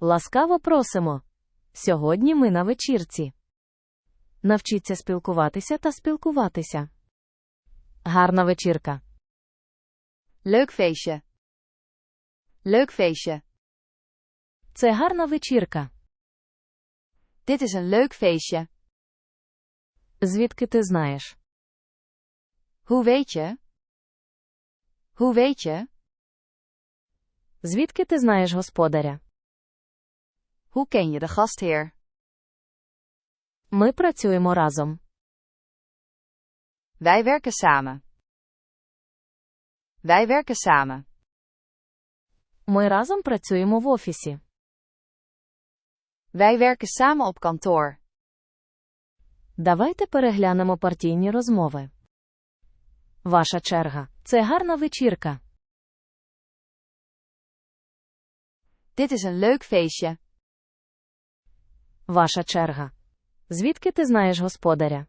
Ласкаво просимо. Сьогодні ми на вечірці. Навчіться спілкуватися та спілкуватися. Гарна вечірка. Leuk feestje. Leuk feestje. Це гарна вечірка. Dit is een leuk feestje. Звідки ти знаєш? Hoe weet je? Hoe weet je? Звідки ти знаєш господаря? Hoe ken je de gastheer? Ми працюємо разом. Wij werken samen. Wij werken samen. Ми разом працюємо в офісі. Wij werken samen op kantoor. Давайте переглянемо партійні розмови. Ваша черга. Це гарна вечірка. Dit is een leuk feestje. Ваша черга. Звідки ти знаєш господаря?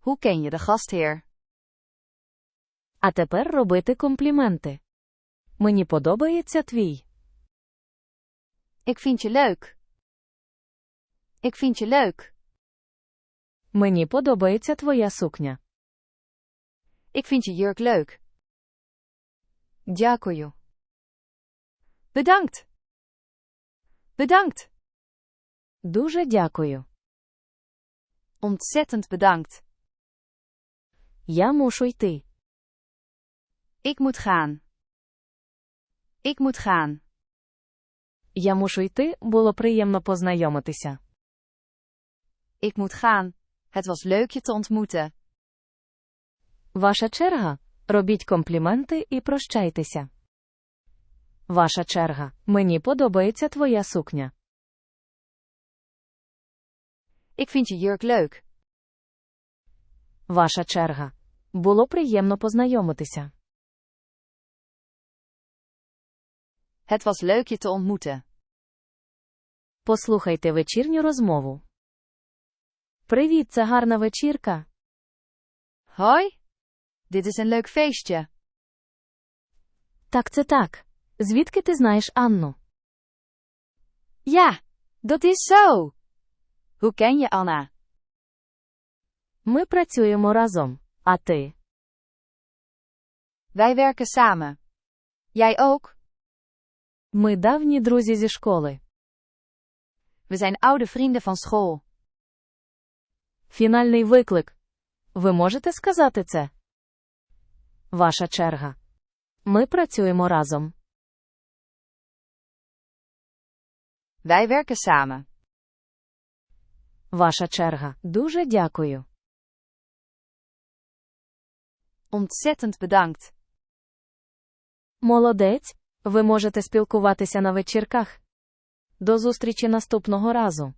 Hoe ken je de gastheer? А тепер робити компліменти. Мені подобається твій. Ik vind je leuk. Ik vind je leuk. Мені подобається твоя сукня. Ik vind je jurk leuk. Дякую. Bedankt. Bedankt. Дуже дякую. Ontzettend bedankt. Я мушу йти. Ik moet gaan. Ik moet gaan. Я мушу йти, було приємно познайомитися. Ik moet gaan. Het was leuk je te ontmoeten. Ваша черга. Робіть компліменти і прощайтеся. Ваша черга. Мені подобається твоя сукня. Ik vind je jurk leuk. Ваша черга. Було приємно познайомитися. Het was leuk je te ontmoeten. Послухайте вечірню розмову. Привіт, це гарна вечірка. Hoi. Dit is een leuk feestje. Так, це так. Звідки ти знаєш Анну? Ja, dat is zo. Hoe ken je Anna? Ми працюємо разом. А ти? Wij werken samen. Jij ook? Ми давні друзі зі школи. We zijn oude vrienden van school. Фінальний виклик. Ви можете сказати це? Ваша черга. Ми працюємо разом. Wij werken samen. Ваша черга. Дуже дякую. Ontzettend bedankt. Молодець. Ви можете спілкуватися на вечірках. До зустрічі наступного разу.